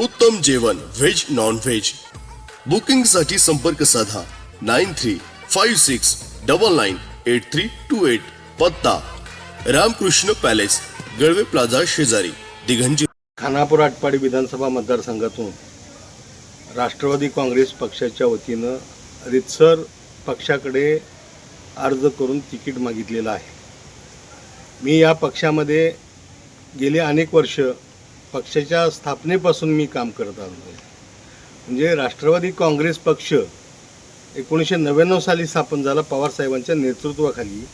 उत्तम जेवण veg non veg बुकिंगसाठी संपर्क साधा. Nine three five six double nine eight three two eight. पत्ता. रामकृष्ण पॅलेस गळवे प्लाझा शेजारी. दिघंजी खानापूर आटपाडी विधानसभा मतदारसंघातून राष्ट्रवादी काँग्रेस पक्षाच्या वतीनं रितसर पक्षाकडे अर्ज करून तिकीट मागितलेलं आहे. मी या पक्षामध्ये गेले अनेक वर्ष पक्षाच्या स्थापनेपासून मी काम करत आलो आहे. म्हणजे राष्ट्रवादी काँग्रेस पक्ष एकोणीसशे नव्याण्णव साली स्थापन झाला पवारसाहेबांच्या नेतृत्वाखाली.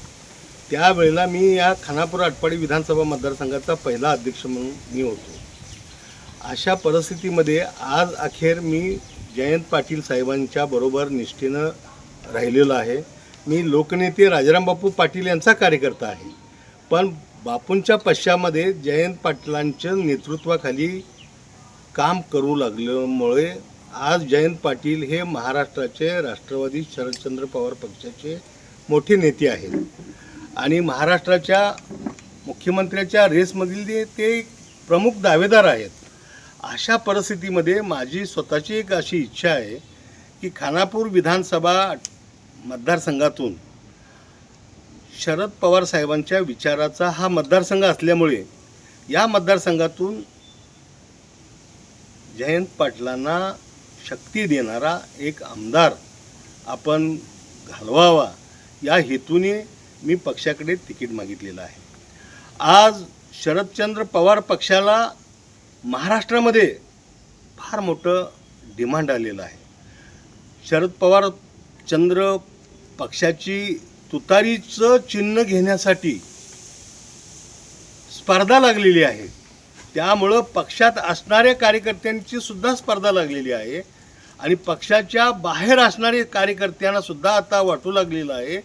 त्यावेळेला मी या खानापूर आटपाडी विधानसभा मतदारसंघाचा पहिला अध्यक्ष म्हणून मी होतो. अशा परिस्थितीमध्ये आज अखेर मी जयंत पाटील साहेबांच्या बरोबर निष्ठेनं राहिलेलो आहे. मी लोकनेते राजारामबापू पाटील यांचा कार्यकर्ता आहे. पण बापूंच्या पश्चामध्ये जयंत पाटलांच्या नेतृत्वाखाली काम करू लागल्यामुळे आज जयंत पाटील हे महाराष्ट्राचे राष्ट्रवादी शरदचंद्र पवार पक्षाचे मोठे नेते आहेत. आणि महाराष्ट्राच्या मुख्यमंत्र्याच्या रेसमधील ते ते प्रमुख दावेदार आहेत. अशा परिस्थितीमध्ये माझी स्वतःची एक अशी इच्छा आहे की खानापूर विधानसभा मतदारसंघातून शरद पवार साहेबांच्या विचाराचा हा मतदारसंघ असल्यामुळे या मतदारसंघातून जयंत पाटलांना शक्ती देणारा एक आमदार आपण घालवावा या हेतूने मी पक्षाकडे तिकीट मागितलेलं आहे. आज शरदचंद्र पवार पक्षाला महाराष्ट्रामध्ये फार मोठं डिमांड आलेलं आहे. शरद पवार चंद्र पक्षाची तुतारीचं चिन्ह घेण्यासाठी स्पर्धा लागलेली आहे. त्यामुळं पक्षात असणाऱ्या कार्यकर्त्यांची सुद्धा स्पर्धा लागलेली आहे. आणि पक्षाच्या बाहेर असणाऱ्या कार्यकर्त्यांना सुद्धा आता वाटू लागलेलं आहे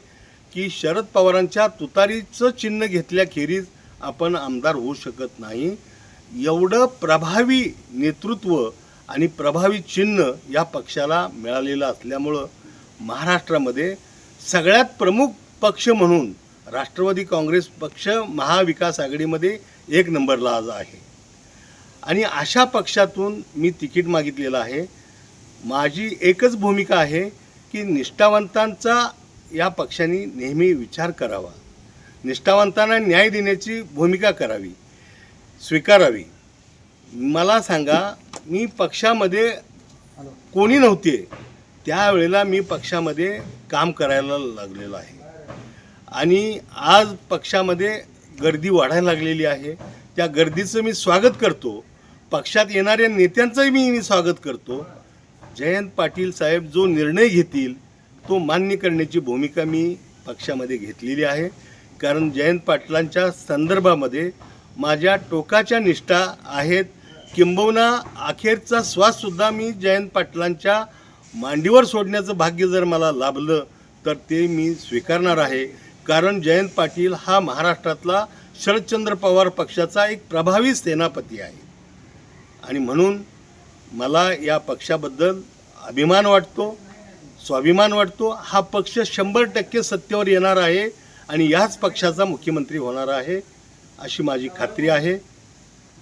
की शरद पवारांच्या तुतारीचं चिन्ह घेतल्याखेरीज आपण आमदार होऊ शकत नाही. एवढं प्रभावी नेतृत्व आणि प्रभावी चिन्ह या पक्षाला मिळालेलं असल्यामुळं महाराष्ट्रामध्ये सगळ्यात प्रमुख पक्ष म्हणून राष्ट्रवादी काँग्रेस पक्ष महाविकास आघाडीमध्ये एक नंबरला आज आहे. आणि अशा पक्षातून मी तिकीट मागितलेलं आहे. माझी एकच भूमिका आहे की निष्ठावंतांचा या पक्षाने नेहमी विचार करावा. निष्ठावंतांना न्याय देण्याची भूमिका करावी स्वीकारावी. मला सांगा मी पक्षामध्ये कोणी नव्हते त्यावेळेला मी पक्षामध्ये काम करायला लागलेलो आहे. आणि आज पक्षामध्ये गर्दी वाढायला लागलेली आहे. त्या गर्दीचं मी स्वागत करतो. पक्षात येणाऱ्या नेत्यांचंही मी मी स्वागत करतो. जयंत पाटील साहेब जो निर्णय घेतील तो मान्य करण्याची भूमिका मी पक्षामध्ये घेतलेली आहे. कारण जयंत पाटलांच्या संदर्भामध्ये माझ्या टोकाच्या निष्ठा आहेत. किंबहुना अखेरचा श्वाससुद्धा मी जयंत पाटलांच्या मांडीवर सोडण्याचं भाग्य जर मला लाभलं तर ते मी स्वीकारणार आहे. कारण जयंत पाटील हा महाराष्ट्रातला शरदचंद्र पवार पक्षाचा एक प्रभावी सेनापती आहे. आणि म्हणून मला या पक्षाबद्दल अभिमान वाटतो स्वाभिमान वाटतो. हा पक्ष शंभर टक्के सत्तेवर येणार आहे आणि याच पक्षाचा मुख्यमंत्री होणार आहे अशी माझी खात्री आहे.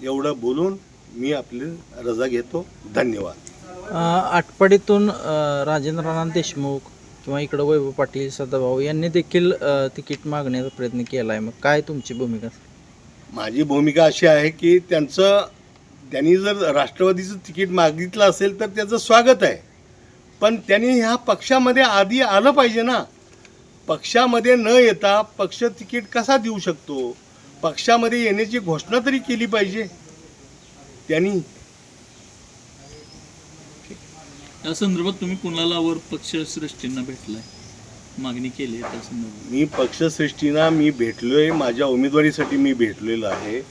एवढं बोलून मी आपली रजा घेतो. धन्यवाद. आटपाडीतून राजेंद्र राजेंद्रनाथ देशमुख किंवा इकडं वैभव पाटील सदाभाऊ यांनी देखील तिकीट मागण्याचा प्रयत्न केला आहे मग काय तुमची भूमिका? माझी भूमिका अशी आहे की त्यांचं त्यांनी जर राष्ट्रवादीचं तिकीट मागितलं असेल तर त्याचं स्वागत आहे. पण त्यांनी ह्या पक्षामध्ये आधी आलं पाहिजे ना. पक्षामध्ये न येता पक्ष तिकीट कसा देऊ शकतो? पक्षामध्ये येण्याची घोषणा तरी केली पाहिजे. त्यांनी या संदर्भात तुम्ही कुणाला वर पक्षश्रेष्ठींना भेटलाय? मागणी केली आहे त्या संदर्भात. मी पक्षश्रेष्ठींना मी भेटलोय माझ्या उमेदवारीसाठी मी भेटलेलो आहे.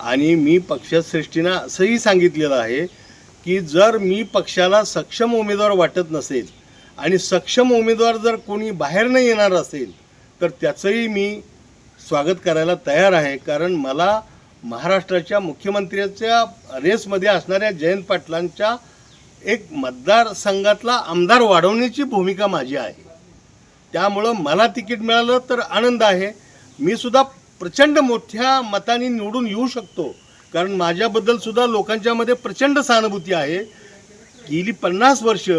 आणि मी पक्षश्रेष्ठींना असंही सांगितलेलं आहे की जर मी पक्षाला सक्षम उमेदवार वाटत नसेल आणि सक्षम उमेदवार जर कोणी बाहेर नाही येणार असेल तर त्याचंही मी स्वागत करायला तयार आहे. कारण मला महाराष्ट्राच्या मुख्यमंत्र्याच्या रेसमध्ये असणाऱ्या जयंत पाटलांच्या एक मतदारसंघातला आमदार वाढवण्याची भूमिका माझी आहे. त्यामुळं मला तिकीट मिळालं तर आनंद आहे. मी सुद्धा प्रचंड मोठ्या मताने निवडून येऊ शकतो. कारण माझ्याबद्दल सुद्धा लोकांच्यामध्ये प्रचंड सहानुभूती आहे. गेली पन्नास वर्ष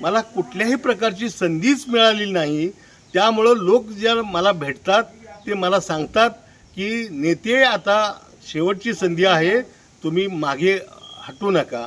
मला कुठल्याही प्रकारची संधीच मिळाली नाही. त्यामुळं लोक जर मला भेटतात ते मला सांगतात की नेते आता शेवटची संधी आहे. तुम्ही मागे हटू नका.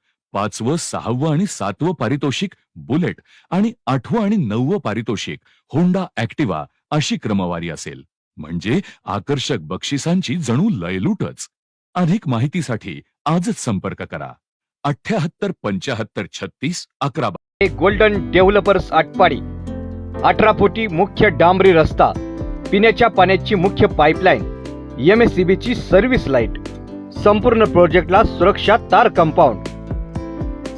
पाचवं सहावं आणि सातवं पारितोषिक बुलेट आणि आठवं आणि नववं पारितोषिक होंडा ऍक्टिवा अशी क्रमवारी असेल. म्हणजे आकर्षक बक्षिसांची जणू लयलूटच. अधिक माहितीसाठी आजच संपर्क करा. अठ्याहत्तर पंचाहत्तर छत्तीस अकरा गोल्डन डेव्हलपर्स आटपाडी. अठरा फुटी मुख्य डांबरी रस्ता. पिण्याच्या पाण्याची मुख्य पाईपलाईन. एम एस सी बीची सर्व्हिस लाइट. संपूर्ण प्रोजेक्टला सुरक्षा तार कंपाऊंड.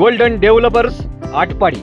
Golden developers Atpadi.